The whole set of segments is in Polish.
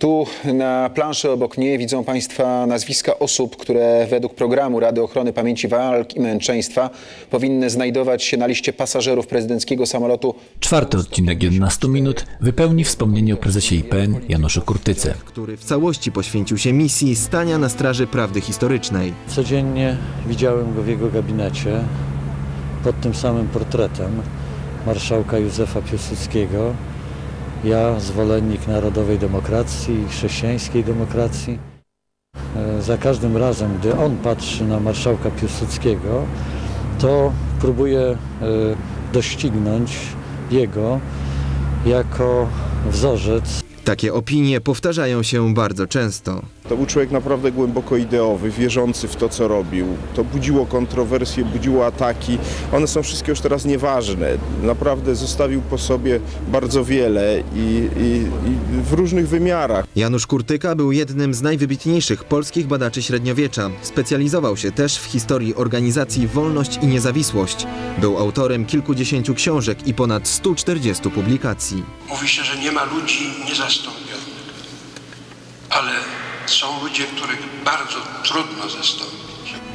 Tu na planszy obok mnie widzą Państwa nazwiska osób, które według programu Rady Ochrony Pamięci Walk i Męczeństwa powinny znajdować się na liście pasażerów prezydenckiego samolotu. Czwarty odcinek 11 minut wypełni wspomnienie o prezesie IPN Januszu Kurtyce. który w całości poświęcił się misji stania na straży prawdy historycznej. Codziennie widziałem go w jego gabinecie pod tym samym portretem marszałka Józefa Piłsudskiego. Ja, zwolennik narodowej demokracji chrześcijańskiej demokracji. E, Za każdym razem, gdy on patrzy na marszałka Piłsudskiego, to próbuje e, doścignąć jego jako wzorzec Takie opinie powtarzają się bardzo często. To był człowiek naprawdę głęboko ideowy, wierzący w to, co robił. To budziło kontrowersje, budziło ataki. One są wszystkie już teraz nieważne. Naprawdę zostawił po sobie bardzo wiele i, i, i w różnych wymiarach. Janusz Kurtyka był jednym z najwybitniejszych polskich badaczy średniowiecza. Specjalizował się też w historii organizacji Wolność i Niezawisłość. Był autorem kilkudziesięciu książek i ponad 140 publikacji. Mówi się, że nie ma ludzi niezastąpionych. Ale są ludzie, których bardzo trudno zastąpić.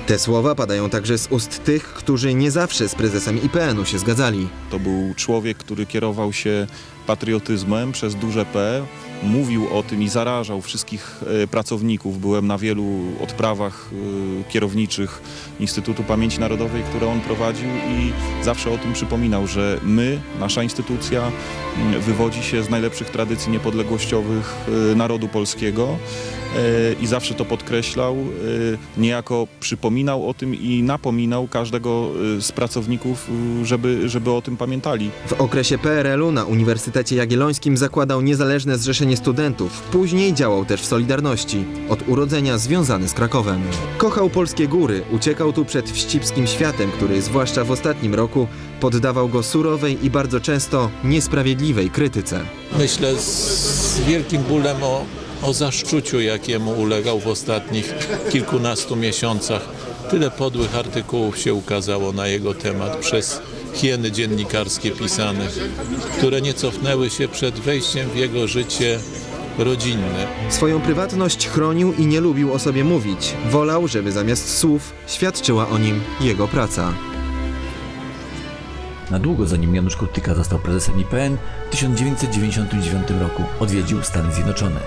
Te słowa padają także z ust tych, którzy nie zawsze z prezesem IPN-u się zgadzali. To był człowiek, który kierował się patriotyzmem przez duże P, mówił o tym i zarażał wszystkich e, pracowników. Byłem na wielu odprawach e, kierowniczych Instytutu Pamięci Narodowej, które on prowadził i zawsze o tym przypominał, że my, nasza instytucja wywodzi się z najlepszych tradycji niepodległościowych e, narodu polskiego i zawsze to podkreślał, niejako przypominał o tym i napominał każdego z pracowników, żeby, żeby o tym pamiętali. W okresie PRL-u na Uniwersytecie Jagiellońskim zakładał Niezależne Zrzeszenie Studentów. Później działał też w Solidarności. Od urodzenia związany z Krakowem. Kochał polskie góry, uciekał tu przed wścibskim światem, który zwłaszcza w ostatnim roku poddawał go surowej i bardzo często niesprawiedliwej krytyce. myślę z wielkim bólem o, o zaszczuciu, jakiemu ulegał w ostatnich kilkunastu miesiącach. Tyle podłych artykułów się ukazało na jego temat przez hieny dziennikarskie pisane, które nie cofnęły się przed wejściem w jego życie rodzinne. Swoją prywatność chronił i nie lubił o sobie mówić. Wolał, żeby zamiast słów świadczyła o nim jego praca. Na długo zanim Janusz Kurtyka został prezesem IPN, w 1999 roku odwiedził Stany Zjednoczone.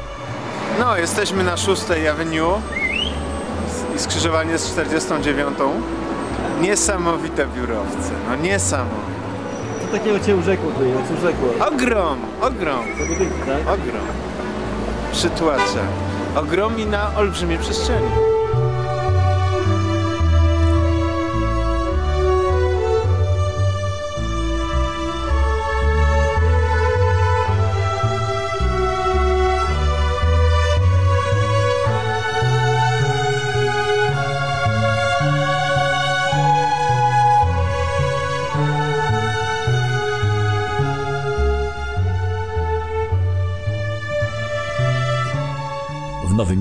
No, jesteśmy na 6 Avenue i skrzyżowanie z 49. Niesamowite biurowce, no niesamowite. Co takiego Cię urzekło tutaj? Co urzekło? Ogrom, ogrom, tak? ogrom. Przytłacza. Ogrom i na olbrzymiej przestrzeni.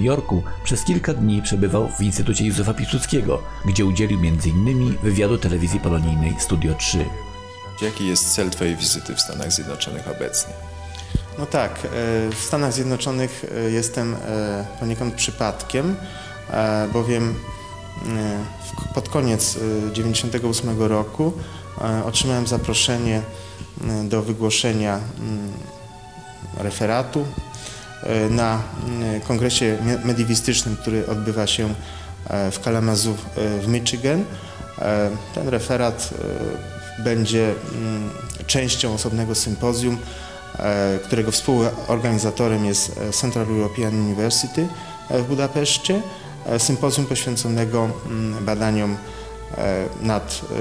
Jorku przez kilka dni przebywał w Instytucie Józefa Piłsudskiego, gdzie udzielił m.in. wywiadu telewizji polonijnej Studio 3. Jaki jest cel Twojej wizyty w Stanach Zjednoczonych obecnie? No tak, e, w Stanach Zjednoczonych e, jestem e, poniekąd przypadkiem, bowiem pod koniec 1998 roku otrzymałem zaproszenie do wygłoszenia mm, referatu na mm, kongresie me- mediwistycznym, który odbywa się e, w Kalamazoo e, w Michigan. E, Ten referat e, będzie mm, częścią osobnego sympozjum, e, którego współorganizatorem jest e, Central European University e, w Budapeszcie. E, Sympozjum poświęconego mm, badaniom e, nad e,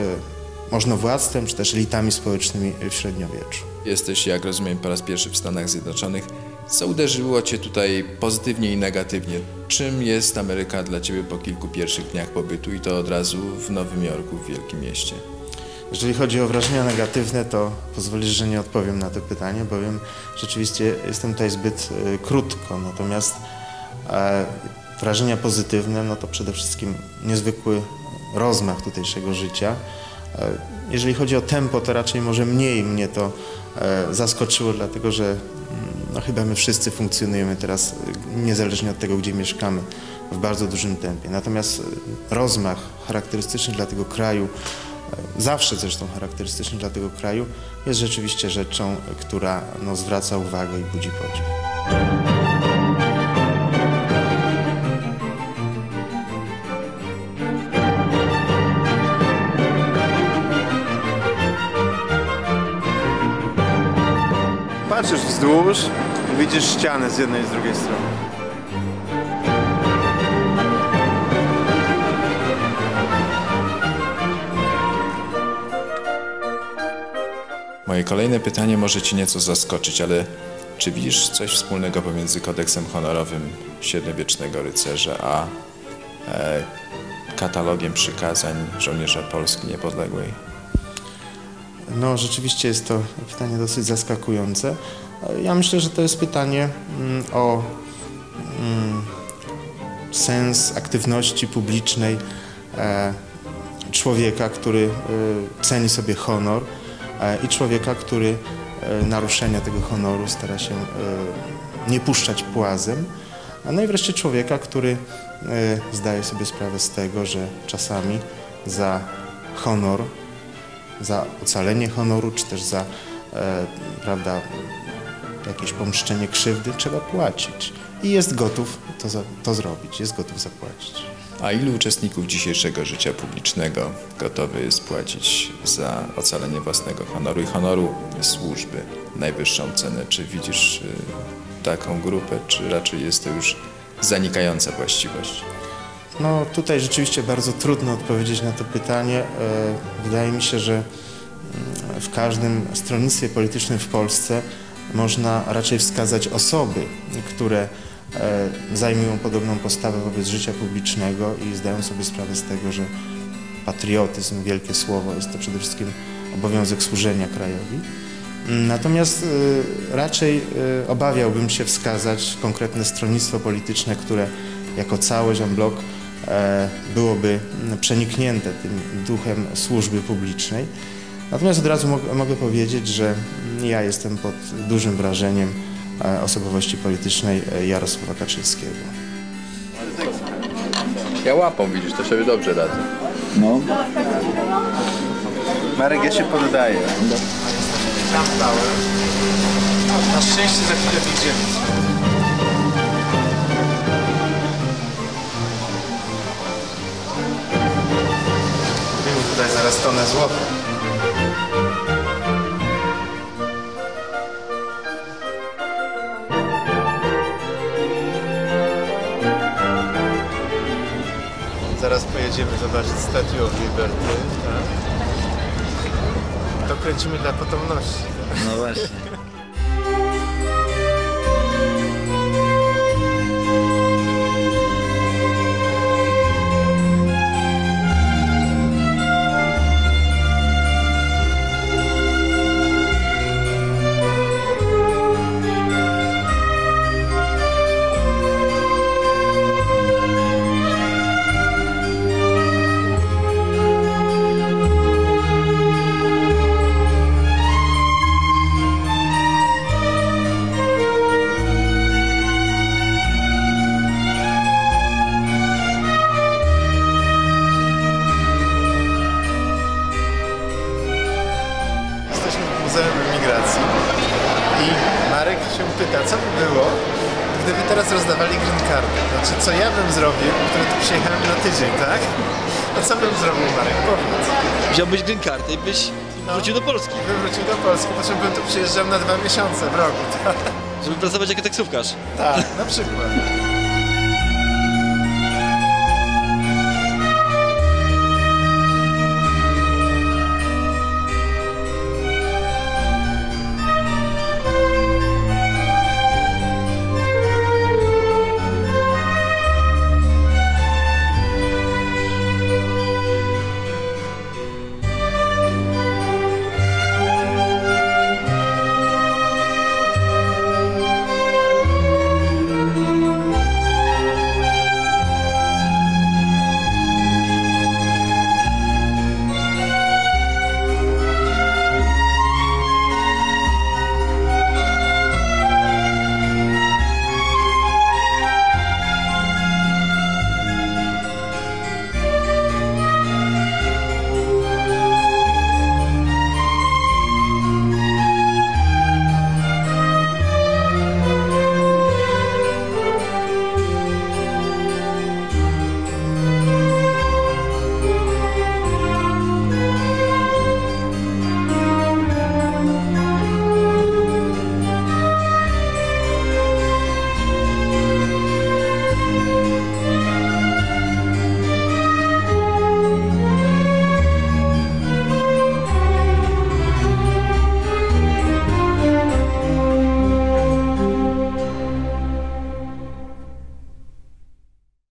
możnowładztwem czy też elitami społecznymi w średniowieczu. Jesteś, jak rozumiem, po raz pierwszy w Stanach Zjednoczonych. Co uderzyło Cię tutaj pozytywnie i negatywnie? Czym jest Ameryka dla Ciebie po kilku pierwszych dniach pobytu i to od razu w Nowym Jorku, w wielkim mieście? Jeżeli chodzi o wrażenia negatywne, to pozwolisz, że nie odpowiem na to pytanie, bowiem rzeczywiście jestem tutaj zbyt e, krótko. Natomiast e, wrażenia pozytywne, no to przede wszystkim niezwykły rozmach tutejszego życia. E, jeżeli chodzi o tempo, to raczej może mniej mnie to zaskoczyło, dlatego że no chyba my wszyscy funkcjonujemy teraz, y, niezależnie od tego, gdzie mieszkamy, w bardzo dużym tempie. Natomiast y, rozmach charakterystyczny dla tego kraju, y, zawsze zresztą charakterystyczny dla tego kraju, jest rzeczywiście rzeczą, która no, zwraca uwagę i budzi podziw. Patrzysz wzdłuż, widzisz ścianę z jednej i z drugiej strony. Moje kolejne pytanie może Cię nieco zaskoczyć, ale czy widzisz coś wspólnego pomiędzy kodeksem honorowym średniowiecznego rycerza a e, katalogiem przykazań żołnierza Polski Niepodległej? No, rzeczywiście jest to pytanie dosyć zaskakujące. Ja myślę, że to jest pytanie mm, o mm, sens aktywności publicznej e, człowieka, który e, ceni sobie honor e, i człowieka, który naruszenia tego honoru stara się nie puszczać płazem. No i wreszcie człowieka, który zdaje sobie sprawę z tego, że czasami za honor za ocalenie honoru, czy też za prawda, jakieś pomszczenie krzywdy trzeba płacić. I jest gotów to, za, to zrobić, jest gotów zapłacić. A ilu uczestników dzisiejszego życia publicznego gotowy jest płacić za ocalenie własnego honoru i honoru służby najwyższą cenę? Czy widzisz y, taką grupę, czy raczej jest to już zanikająca właściwość? No tutaj rzeczywiście bardzo trudno odpowiedzieć na to pytanie. E, Wydaje mi się, że mm, w każdym stronnictwie politycznym w Polsce można raczej wskazać osoby, które e, zajmują podobną postawę wobec życia publicznego i zdają sobie sprawę z tego, że patriotyzm, wielkie słowo, jest to przede wszystkim obowiązek służenia krajowi. Natomiast y, raczej y, obawiałbym się wskazać konkretne stronnictwo polityczne, które jako całość en bloc e, byłoby przeniknięte tym duchem służby publicznej. Natomiast od razu mog- mogę powiedzieć, że ja jestem pod dużym wrażeniem e, osobowości politycznej e, Jarosława Kaczyńskiego. Ja łapą widzisz, to sobie dobrze radzę. No. Marek, ja się poddaję. Tam stałem. Na szczęście za chwilę wyjdziemy. Tutaj zaraz tonę złota. Zaraz pojedziemy zobaczyć Statue of Liberty. Tak? To kręcimy dla potomności. No właśnie. Co by było, gdyby teraz rozdawali green cardy. Znaczy, co ja bym zrobił, który tu przyjechałem na tydzień, tak? No co bym zrobił, Marek? Powiedz. Wziąłbyś green card i byś wrócił do Polski. Bym wrócił do Polski, po czym bym tu przyjeżdżał na dwa miesiące w roku, tak? Żeby pracować jako taksówkarz. Tak, na przykład.